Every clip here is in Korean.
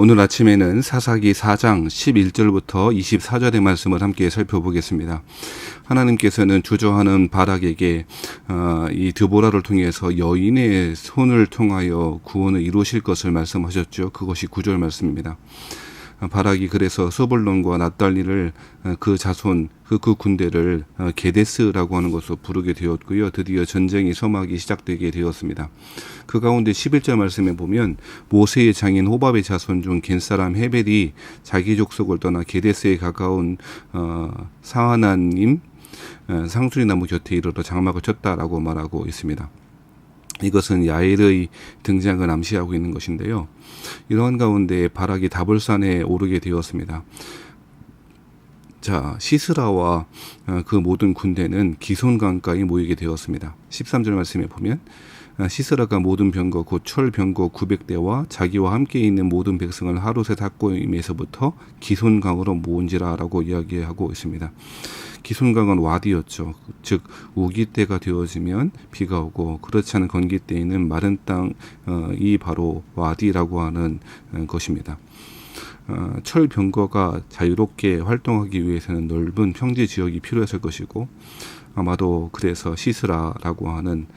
오늘 아침에는 사사기 4장 11절부터 24절의 말씀을 함께 살펴보겠습니다. 하나님께서는 주저하는 바락에게 어, 이 드보라를 통해서 여인의 손을 통하여 구원을 이루실 것을 말씀하셨죠. 그것이 구절 말씀입니다. 바락이 그래서 소불론과 납달리를 어, 그 자손 그, 그 군대를 어, 게데스라고 하는 것으로 부르게 되었고요. 드디어 전쟁이 서막이 시작되게 되었습니다. 그 가운데 11절 말씀에 보면 모세의 장인 호밥의 자손 중 겐사람 헤벨이 자기 족속을 떠나 게데스에 가까운 어, 사하나님 어, 상수리 나무 곁에 이르러 장막을 쳤다라고 말하고 있습니다. 이것은 야엘의 등장을 암시하고 있는 것인데요. 이러한 가운데 바락이 다볼산에 오르게 되었습니다. 자, 시스라와 어, 그 모든 군대는 기손 강가에 모이게 되었습니다. 13절 말씀에 보면 어, 시스라가 모든 병거 곧 철 병거 900대와 자기와 함께 있는 모든 백성을 하루셋 학고임에서부터 기손강으로 모은지라라고 이야기하고 있습니다. 기손강은 와디였죠. 즉 우기 때가 되어지면 비가 오고 그렇지 않은 건기 때에는 마른 땅이 어, 바로 와디라고 하는 어, 것입니다. 어, 철 병거가 자유롭게 활동하기 위해서는 넓은 평지 지역이 필요했을 것이고 아마도 그래서 시스라라고 하는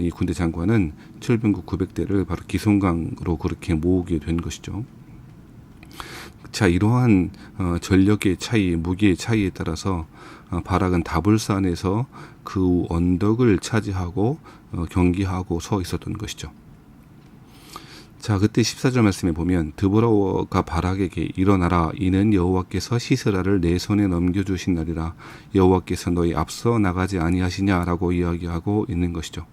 이 군대 장관은 철병구 900대를 바로 기송강으로 그렇게 모으게 된 것이죠. 자 이러한 전력의 차이, 무기의 차이에 따라서 어, 바락은 다불산에서 그 언덕을 차지하고 어, 경기하고 서 있었던 것이죠. 자, 그때 14절 말씀에 보면 드보라가 바락에게 일어나라 이는 여호와께서 시스라를 내 손에 넘겨 주신 날이라 여호와께서 너희 앞서 나가지 아니하시냐라고 이야기하고 있는 것이죠.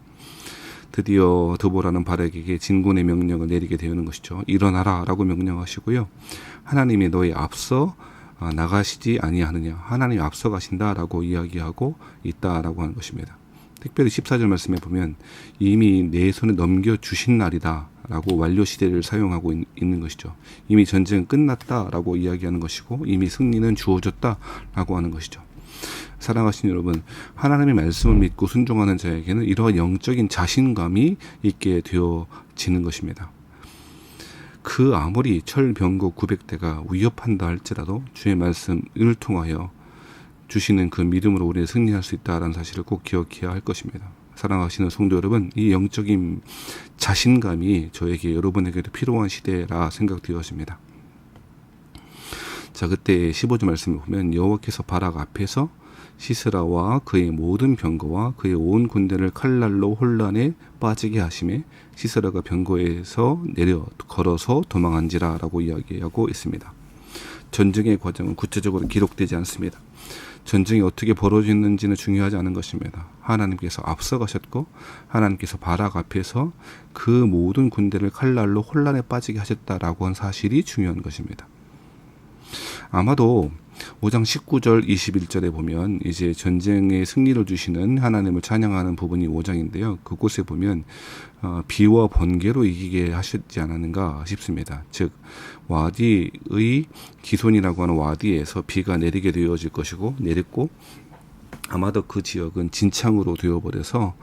드디어 드보라는 바락에게 진군의 명령을 내리게 되는 것이죠. 일어나라라고 명령하시고요. 하나님이 너희 앞서 아, 나가시지 아니하느냐 하나님 앞서 가신다라고 이야기하고 있다라고 하는 것입니다. 특별히 14절 말씀에 보면 이미 내 손에 넘겨 주신 날이다 라고 완료 시대를 사용하고 있, 는 것이죠. 이미 전쟁은 끝났다 라고 이야기하는 것이고 이미 승리는 주어졌다 라고 하는 것이죠. 사랑하신 여러분, 하나님의 말씀을 믿고 순종하는 자에게는 이러한 영적인 자신감이 있게 되어지는 것입니다. 그 아무리 철병거 900대가 위협한다 할지라도 주의 말씀을 통하여 주시는 그 믿음으로 우리는 승리할 수 있다라는 사실을 꼭 기억해야 할 것입니다. 사랑하시는 성도 여러분, 이 영적인 자신감이 저에게 여러분에게도 필요한 시대라 생각되었습니다. 자, 그때 15절 말씀을 보면 여호와께서 바락 앞에서 시스라와 그의 모든 병거와 그의 온 군대를 칼날로 혼란에 빠지게 하심에 시스라가 병거에서 내려 걸어서 도망한지라라고 이야기하고 있습니다. 전쟁의 과정은 구체적으로 기록되지 않습니다. 전쟁이 어떻게 벌어지는지는 중요하지 않은 것입니다. 하나님께서 앞서가셨고 하나님께서 바락 앞에서 그 모든 군대를 칼날로 혼란에 빠지게 하셨다라고 한 사실이 중요한 것입니다. 아마도 5장 19절 21절에 보면 이제 전쟁의 승리를 주시는 하나님을 찬양하는 부분이 5장인데요. 그곳에 보면 어, 비와 번개로 이기게 하셨지 않았는가 싶습니다. 즉 와디의 기손이라고 하는 와디에서 비가 내리게 되어질 것이고 내렸고 아마도 그 지역은 진창으로 되어버려서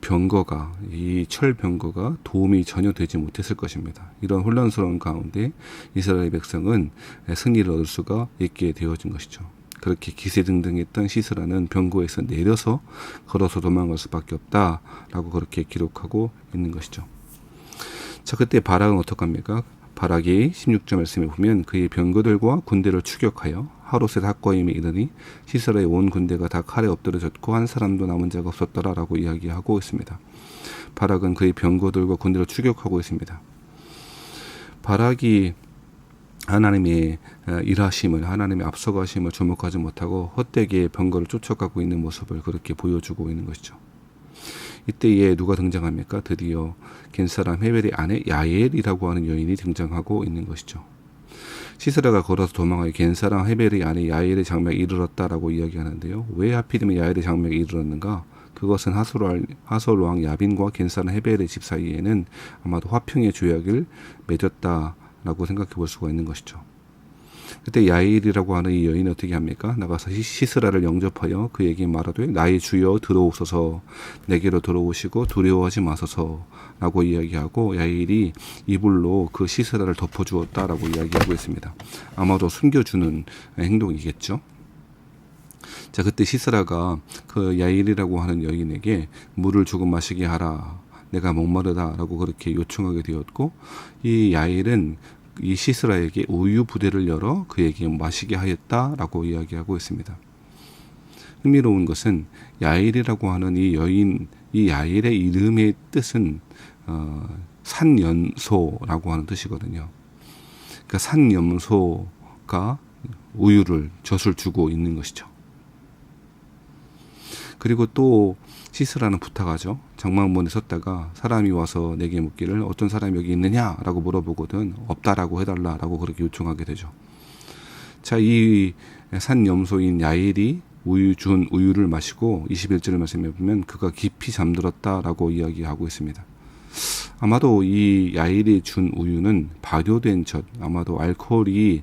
병거가 이 철 병거가 도움이 전혀 되지 못했을 것입니다. 이런 혼란스러운 가운데 이스라엘 백성은 승리를 얻을 수가 있게 되어진 것이죠. 그렇게 기세등등했던 시스라는 병거에서 내려서 걸어서 도망갈 수밖에 없다라고 그렇게 기록하고 있는 것이죠. 자 그때 바락은 어떡합니까? 바락이 16절 말씀에 보면 그의 병거들과 군대를 추격하여 하루셋 학과임에 이르니 시스라의 온 군대가 다 칼에 엎드려졌고 한 사람도 남은 자가 없었더라라고 이야기하고 있습니다. 바락은 그의 병거들과 군대를 추격하고 있습니다. 바락이 하나님의 어, 일하심을 하나님의 앞서가심을 주목하지 못하고 헛되게 병거를 쫓아가고 있는 모습을 그렇게 보여주고 있는 것이죠. 이때에 누가 등장합니까? 드디어 겐사람 헤벨의 아내 야엘이라고 하는 여인이 등장하고 있는 것이죠. 시스라가 걸어서 도망하여 겐사랑 헤벨의 아내 야엘의 장막에 이르렀다라고 이야기하는데요. 왜 하필이면 야엘의 장막에 이르렀는가? 그것은 하솔, 하솔 왕 야빈과 겐사랑 헤벨의 집 사이에는 아마도 화평의 조약을 맺었다라고 생각해 볼 수가 있는 것이죠. 그때 야일이라고 하는 이 여인이 어떻게 합니까? 나가서 시- 시스라를 영접하여 그에게 말하되 나의 주여 들어오소서 내게로 들어오시고 두려워하지 마소서라고 이야기하고 야일이 이불로 그 시스라를 덮어주었다라고 이야기하고 있습니다. 아마도 숨겨주는 행동이겠죠. 자 그때 시스라가 그 야일이라고 하는 여인에게 물을 조금 마시게 하라. 내가 목마르다라고 그렇게 요청하게 되었고 이 야일은 이 시스라에게 우유 부대를 열어 그에게 마시게 하였다라고 이야기하고 있습니다. 흥미로운 것은 야일이라고 하는 이 여인 이 야일의 이름의 뜻은 어, 산연소라고 하는 뜻이거든요. 그러니까 산염소가 우유를 젖을 주고 있는 것이죠. 그리고 또 시스라는 부탁하죠. 장막문에 섰다가 사람이 와서 내게 묻기를 어떤 사람이 여기 있느냐라고 물어보거든 없다라고 해달라라고 그렇게 요청하게 되죠. 자, 이 산 염소인 야일이 우유 준 우유를 마시고 21절 말씀에 보면 그가 깊이 잠들었다라고 이야기하고 있습니다. 아마도 이 야일이 준 우유는 발효된 젖, 아마도 알코올이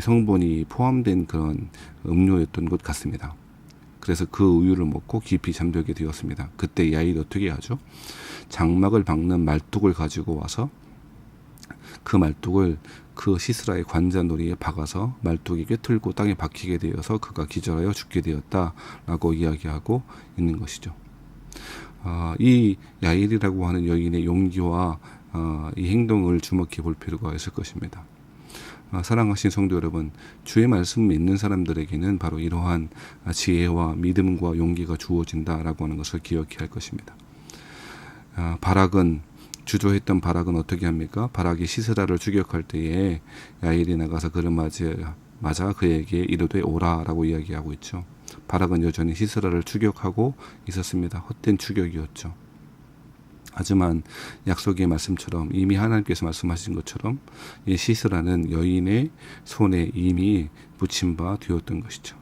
성분이 포함된 그런 음료였던 것 같습니다. 그래서 그 우유를 먹고 깊이 잠들게 되었습니다. 그때 야일이 어떻게 하죠? 장막을 박는 말뚝을 가지고 와서 그 말뚝을 그 시스라의 관자놀이에 박아서 말뚝이 꿰틀고 땅에 박히게 되어서 그가 기절하여 죽게 되었다라고 이야기하고 있는 것이죠. 아, 이 야일이라고 하는 여인의 용기와 아, 이 행동을 주목해 볼 필요가 있을 것입니다. 아, 사랑하신 성도 여러분, 주의 말씀 믿는 사람들에게는 바로 이러한 지혜와 믿음과 용기가 주어진다라고 하는 것을 기억해야 할 것입니다. 아, 바락은 주저했던 바락은 어떻게 합니까? 바락이 시스라를 추격할 때에 야일이 나가서 그를 맞아 그에게 이르되 오라라고 이야기하고 있죠. 바락은 여전히 시스라를 추격하고 있었습니다. 헛된 추격이었죠. 하지만 약속의 말씀처럼 이미 하나님께서 말씀하신 것처럼 이 시스라는 여인의 손에 이미 붙임 바 되었던 것이죠.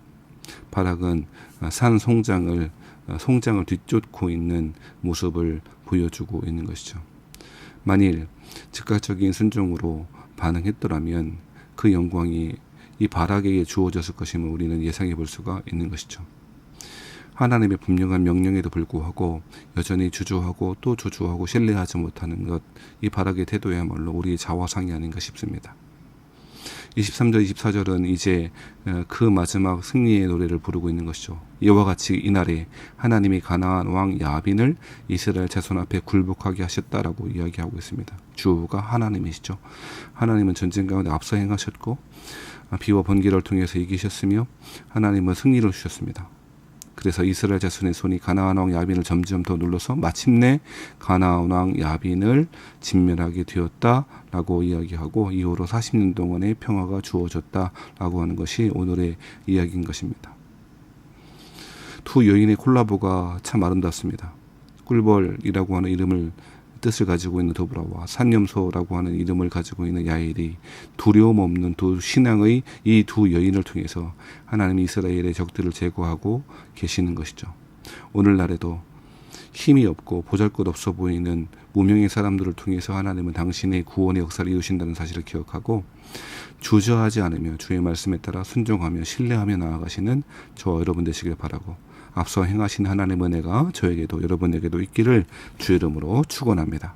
바락은 산 송장을 송장을 뒤쫓고 있는 모습을 보여주고 있는 것이죠. 만일 즉각적인 순종으로 반응했더라면 그 영광이 이 바락에게 주어졌을 것임을 우리는 예상해 볼 수가 있는 것이죠. 하나님의 분명한 명령에도 불구하고 여전히 주저하고 또 주저하고 신뢰하지 못하는 것, 이 바락의 태도야말로 우리의 자화상이 아닌가 싶습니다. 23절, 24절은 이제 어, 그 마지막 승리의 노래를 부르고 있는 것이죠. 이와 같이 이날에 하나님이 가나안 왕 야빈을 이스라엘 자손 앞에 굴복하게 하셨다라고 이야기하고 있습니다. 주가 하나님이시죠. 하나님은 전쟁 가운데 앞서 행하셨고 비와 번개를 통해서 이기셨으며 하나님은 승리를 주셨습니다. 그래서 이스라엘 자손의 손이 가나안 왕 야빈을 점점 더 눌러서 마침내 가나안 왕 야빈을 진멸하게 되었다라고 이야기하고 이후로 40년 동안의 평화가 주어졌다라고 하는 것이 오늘의 이야기인 것입니다. 두 여인의 콜라보가 참 아름답습니다. 꿀벌이라고 하는 이름을 뜻을 가지고 있는 도브라와 산염소라고 하는 이름을 가지고 있는 야일이 두려움 없는 두 신앙의 이 두 여인을 통해서 하나님이 이스라엘의 적들을 제거하고 계시는 것이죠. 오늘날에도 힘이 없고 보잘것 없어 보이는 무명의 사람들을 통해서 하나님은 당신의 구원의 역사를 이루신다는 사실을 기억하고 주저하지 않으며 주의 말씀에 따라 순종하며 신뢰하며 나아가시는 저와 여러분 되시길 바라고 앞서 행하신 하나님의 은혜가 저에게도 여러분에게도 있기를 주 이름으로 축원합니다.